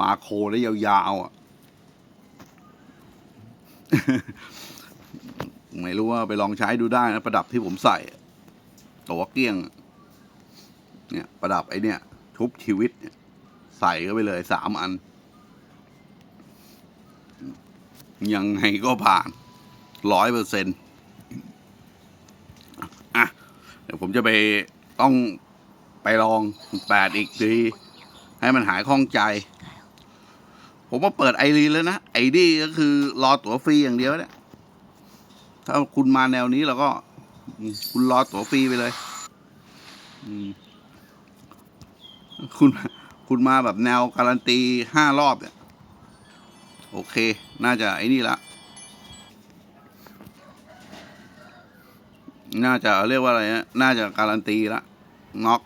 มาโคได้ยาวๆอะ ไม่รู้ว่าไปลองใช้ดูได้นะประดับที่ผมใส่ตัวเกลี้ยง เนี่ย ประดับไอ้เนี่ยชุบชีวิตใส่เข้าไปเลยสามอัน ยังไงก็ผ่านร้อยเปอร์เซ็นต์อะ เดี๋ยวผมจะไปต้องไปลองแปดอีกทีให้มันหายข้องใจ ผมว่าเปิดไอรีแล้วนะไอดีก็คือรอตั๋วฟรีอย่างเดียวเนี่ยถ้าคุณมาแนวนี้แล้วก็ คุณรอตั๋วฟรีไปเลยคุณ คุณมาแบบแนวการันตีห้ารอบเนี่ย โอเค น่าจะไอ้นี่ละ น่าจะเรียกว่าอะไรนะน่าจะการันตีละน็อก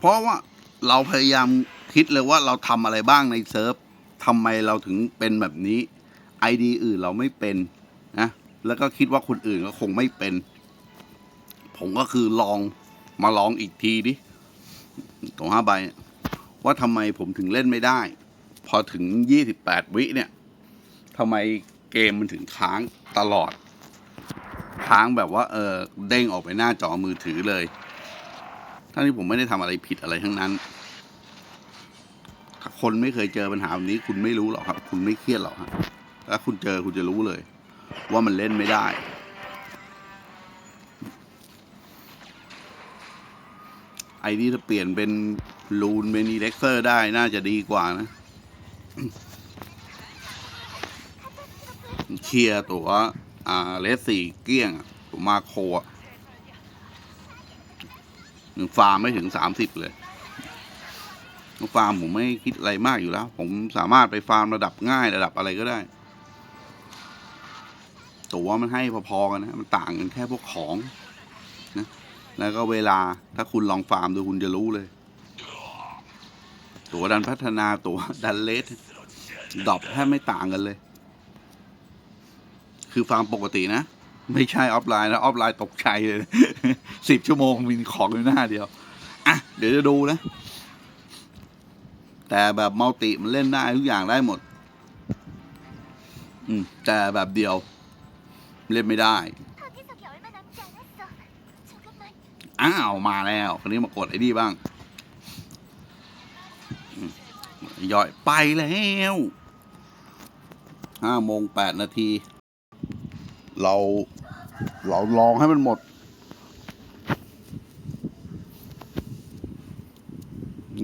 เพราะว่าเราพยายามคิดเลยว่าเราทำอะไรบ้างในเซิร์ฟทำไมเราถึงเป็นแบบนี้ไอดีอื่นเราไม่เป็นนะแล้วก็คิดว่าคนอื่นก็คงไม่เป็น ผมก็คือลองมาลองอีกทีดิตรงห้าใบว่าทำไมผมถึงเล่นไม่ได้ พอถึงยี่สิบแปดวิเนี่ยทำไมเกมมันถึงค้างตลอด ค้างแบบว่า เออเด้งออกไปหน้าจอมือถือเลย ทั้งที่ผมไม่ได้ทำอะไรผิดอะไรทั้งนั้น ถ้าคนไม่เคยเจอปัญหาแบบนี้ คุณไม่รู้หรอกครับ คุณไม่เครียดหรอกครับถ้าคุณเจอคุณจะรู้เลย ว่ามันเล่นไม่ได้ ไอ้นี่ถ้าเปลี่ยนเป็นลูนเป็นอีเล็กเซอร์ได้น่าจะดีกว่านะเคลียร์ตัว อ่าเลสสี่เกี้ยงตัวมาโคอะหนึ่ง ฟาร์มไม่ถึงสามสิบเลยฟาร์มผมไม่คิดอะไรมากอยู่แล้ว ผมสามารถไปฟาร์มระดับง่ายระดับอะไรก็ได้ ตัวมันให้พอๆกันนะ มันต่างกันแค่พวกของนะ แล้วก็เวลาถ้าคุณลองฟาร์มดูคุณจะรู้เลย ตัวดันพัฒนาตัวดันเลสดรอปแทบไม่ต่างกันเลย คือฟาร์มปกตินะ ไม่ใช่ออฟไลน์นะออฟไลน์ตกใจเลยสิบชั่วโมงมีของอยู่หน้าเดียว อะ เดี๋ยวจะดูนะ แต่แบบมัลติมันเล่นได้ทุกอย่างได้หมด อืม แต่แบบเดียว เล่นไม่ได้ อ้าว มาแล้วคนนี้มากดไอ้นี่บ้างย่อยไปแล้วห้าโมงแปดนาที เรา เราลองให้มันหมด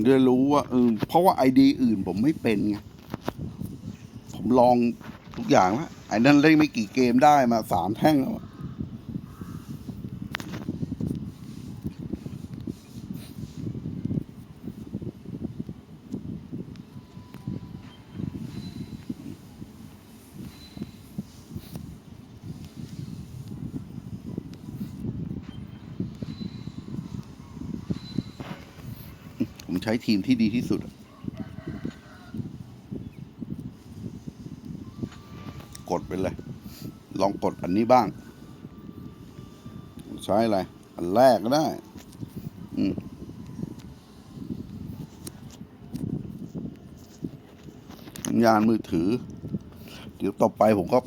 ได้รู้ว่าเออเพราะว่าไอดีอื่นผมไม่เป็นไง ผมลองทุกอย่างแล้วไอ้นั่นเล่นไม่กี่เกมได้มาสามแท่งแล้ว ใช้ทีมที่ดีที่สุด กดไปเลย ลองกดอันนี้บ้าง ใช้อะไร อันแรกก็ได้ อืมสัญญาณมือถือ เดี๋ยวต่อไปผมก็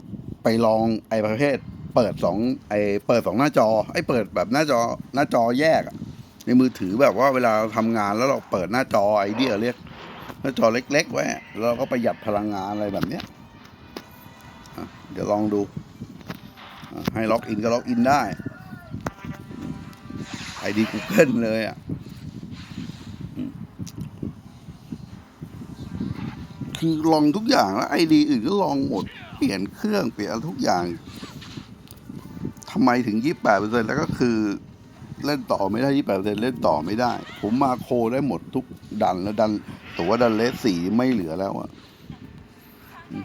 ไปลองไอ้ประเภท เปิดสองไอ้เปิดสองหน้าจอ ไอ้เปิดแบบหน้าจอหน้าจอแยกอะ ในมือถือแบบว่าเวลาเราทำงานแล้วเราเปิดหน้าจอไอเดียเรียกหน้าจอเล็ก ๆ ไว้แล้วเราก็ประหยัดพลังงานอะไรแบบเนี้ยเดี๋ยวลองดูให้ล็อกอินก็ล็อกอินได้ไอดี Google เลยอะคือลองทุกอย่างแล้วไอดีอื่นก็ลองหมด เปลี่ยนเครื่องเปลี่ยนทุกอย่างทำไมถึงยี่แปดเปอร์เซ็นแล้วก็คือ เล่นต่อไม่ได้ยี่แปดเปอร์เซ็นเล่นต่อไม่ได้ ผมมาโคได้หมดทุกดันแล้วดันตัวดันเลสสีไม่เหลือแล้วอะ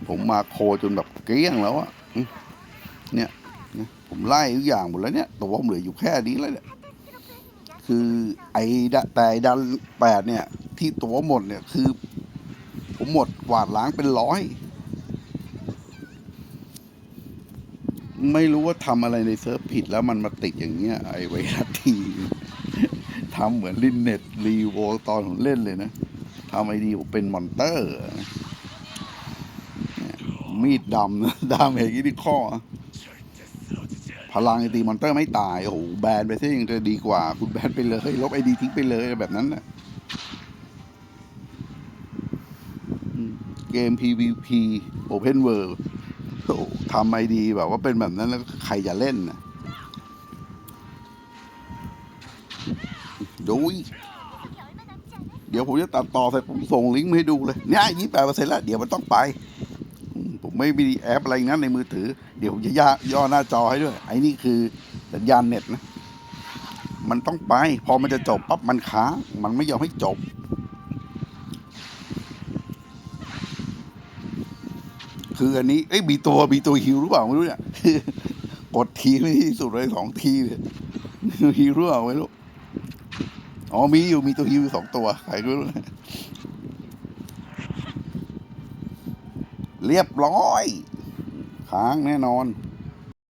ผมมาโคจนแบบเกลี้ยงแล้วอะเนี่ยผมไล่ทุกอย่างหมดแล้วเนี่ยตัวผมเหลืออยู่แค่นี้แล้วเนี่ยคือไอ้แต่ดันแปดเนี่ย ที่ตัวหมดเนี่ยคือ ผมหมดกวาดล้างเป็นร้อย ไม่รู้ว่าทำอะไรในเซิร์ฟผิดแล้วมันมาติดอย่างเงี้ยไอไวรัสทีทำเหมือนลินเน็ตรีโวตอนผมเล่นเลยนะทำไอดีเป็นมอนเตอร์ มีดดำนะดำเห็นกี่ที่ข้อ พลังไอตีมอนเตอร์ไม่ตาย โอ้โหแบนไปซะยังจะดีกว่า คุณแบนไปเลย ลบไอดีทิ้งไปเลยแบบนั้นนะเกม PVP Open World โอ้ ทำไอดีแบบว่าเป็นแบบนั้นแล้วใครจะเล่นนะดูเดี๋ยวผมจะตัดต่อใส่ผมส่งลิงก์ให้ดูเลยเนี่ยยี่แปดเปอร์เซ็นต์แล้วเดี๋ยวมันต้องไป ผมไม่มีแอปอะไรนั้นในมือถือ เดี๋ยวผมจะย่อยอหน้าจอให้ด้วย ไอ้นี่คือสัญญาณเน็ตนะ มันต้องไป พอมันจะจบปั๊บมันค้างมันไม่ยอมให้จบ คืออันนี้เอ้ยมีตัวมีตัวฮิวหรือเปล่าไม่รู้เนี่ยกดทีไม่ที่สุดเลยสองทีเลยฮิวหรือเปล่าไม่รู้อ๋อมีอยู่มีตัวฮิวสองตัวใครก็ไม่รู้เรียบร้อย ค้างแน่นอน,